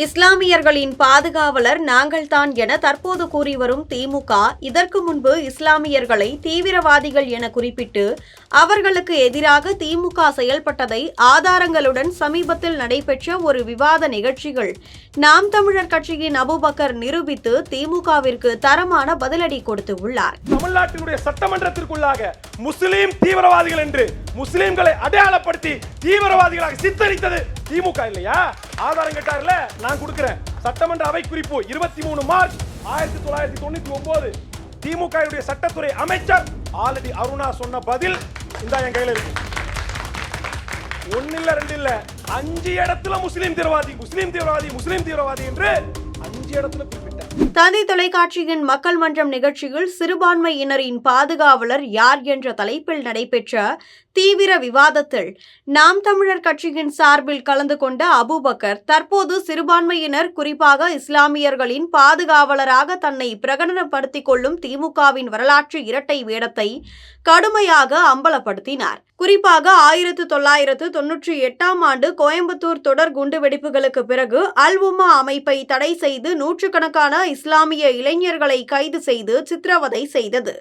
இஸ்லாமியர்களின் பாதுகாவலர் நாங்கள்தான் என தற்போது கூறி வரும் திமுக இதற்கு முன்பு இஸ்லாமியர்களை தீவிரவாதிகள் என குறிப்பிட்டு அவர்களுக்கு எதிராக திமுக செயல்பட்டதை ஆதாரங்களுடன் சமீபத்தில் நடைபெற்ற ஒரு விவாத நிகழ்ச்சிகள். நாம் தமிழர் கட்சியின் அபுபக்கர் நிரூபித்து திமுகவிற்கு தரமான பதிலடி கொடுத்து உள்ளார். தமிழ்நாட்டினுடைய சட்டமன்றத்திற்குள்ளாக முஸ்லீம் தீவிரவாதிகள் என்று முஸ்லீம்களை அடையாளப்படுத்தி தீவிரவாதிகளாக சித்தரித்தது திமுக இல்லையா? ஆதாரம் கேட்டார்ல நான் கொடுக்கிறேன். சட்டமன்ற அவை குறிப்பு இருபத்தி மூணு மார்ச் ஆயிரத்தி தொள்ளாயிரத்தி தொண்ணூத்தி ஒன்பது திமுக சட்டத்துறை அமைச்சர் ஆல்ரெடி அருணா சொன்ன பதில் இந்த என் கையில இருக்கு. ஒன்னு இல்ல ரெண்டு இல்ல அஞ்சு இடத்துல முஸ்லீம் தீவிரவாதி முஸ்லீம் தீவிரவாதி முஸ்லீம் தீவிரவாதி என்று அஞ்சு இடத்துல குறிப்பிட்டார். தந்தி தொலைக்காட்சியின் மக்கள் மன்றம் நிகழ்ச்சியில் சிறுபான்மையினரின் பாதுகாவலர் யார் என்ற தலைப்பில் நடைபெற்ற தீவிர விவாதத்தில் நாம் தமிழர் கட்சியின் சார்பில் கலந்து கொண்ட அபுபக்கர் தற்போது சிறுபான்மையினர் குறிப்பாக இஸ்லாமியர்களின் பாதுகாவலராக தன்னை பிரகடனப்படுத்திக் கொள்ளும் திமுகவின் வரலாற்று இரட்டை வேடத்தை கடுமையாக அம்பலப்படுத்தினார். குறிப்பாக ஆயிரத்து தொள்ளாயிரத்து தொன்னூற்றி எட்டாம் ஆண்டு கோயம்புத்தூர் தொடர் குண்டுவெடிப்புகளுக்கு பிறகு அல் உமா அமைப்பை தடை செய்து நூற்றுக்கணக்கான இஸ்லாமிய இளைஞர்களை கைது செய்து சித்திரவதை செய்தது.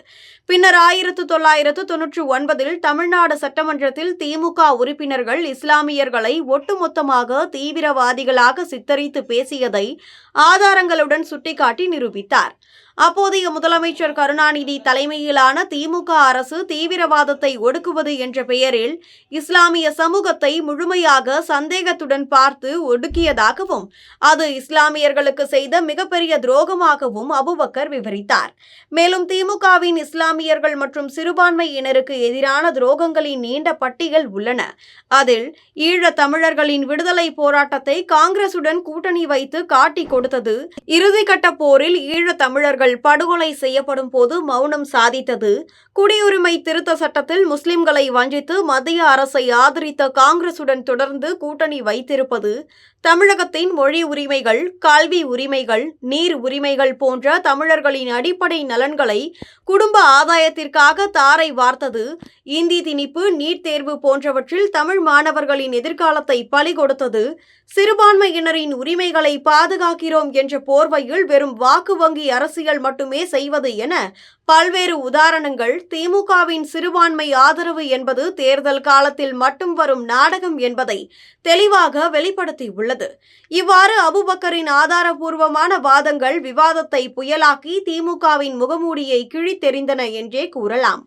பின்னர் ஆயிரத்து தொள்ளாயிரத்து தொன்னூற்றி ஒன்பதில் தமிழ்நாடு சட்டமன்றத்தில் திமுக உறுப்பினர்கள் இஸ்லாமியர்களை ஒட்டுமொத்தமாக தீவிரவாதிகளாக சித்தரித்து பேசியதை ஆதாரங்களுடன் சுட்டிக்காட்டி நிரூபித்தார். அப்போதைய முதலமைச்சர் கருணாநிதி தலைமையிலான திமுக அரசு தீவிரவாதத்தை ஒடுக்குவது என்ற பெயரில் இஸ்லாமிய சமூகத்தை முழுமையாக சந்தேகத்துடன் பார்த்து ஒடுக்கியதாகவும் அது இஸ்லாமியர்களுக்கு செய்த மிகப்பெரிய துரோகமாகவும் அபுபக்கர் விவரித்தார். மேலும் திமுகவின் இஸ்லாமியர்கள் மற்றும் சிறுபான்மையினருக்கு எதிரான துரோகங்களின் நீண்ட பட்டியல் உள்ளன. அதில் ஈழத் தமிழர்களின் விடுதலை போராட்டத்தை காங்கிரசுடன் கூட்டணி வைத்து காட்டிக் கொடுத்தது இறுதிக்கட்ட போரில் ஈழத் தமிழர்கள் படுகொலை செய்யப்படும் போது மௌனம் சாதித்தது. குடியுரிமை திருத்த சட்டத்தில் முஸ்லிம்களை வஞ்சித்து மத்திய அரசை ஆதரித்த காங்கிரசுடன் தொடர்ந்து கூட்டணி வைத்திருப்பது தமிழகத்தின் மொழி உரிமைகள் கல்வி உரிமைகள் நீர் உரிமைகள் போன்ற தமிழர்களின் அடிப்படை நலன்களை குடும்ப ஆதாயத்திற்காக தாரை வார்த்தது இந்தி திணிப்பு நீட் தேர்வு போன்றவற்றில் தமிழ் மாணவர்களின் எதிர்காலத்தை பலி கொடுத்தது சிறுபான்மையினரின் உரிமைகளை பாதுகாக்கிறோம் என்ற போர்வையில் வெறும் வாக்கு வங்கி அரசியல் மட்டுமே செய்வது என பல்வேறு உதாரணங்கள் திமுகவின் சிறுபான்மை ஆதரவு என்பது தேர்தல் காலத்தில் மட்டும் வரும் நாடகம் என்பதை தெளிவாக வெளிப்படுத்தியுள்ளது. இவ்வாறு அபுபக்கரின் ஆதாரபூர்வமான வாதங்கள் விவாதத்தை புயலாக்கி திமுகவின் முகமூடியை கிழித்தெறிந்தன என்றே கூறலாம்.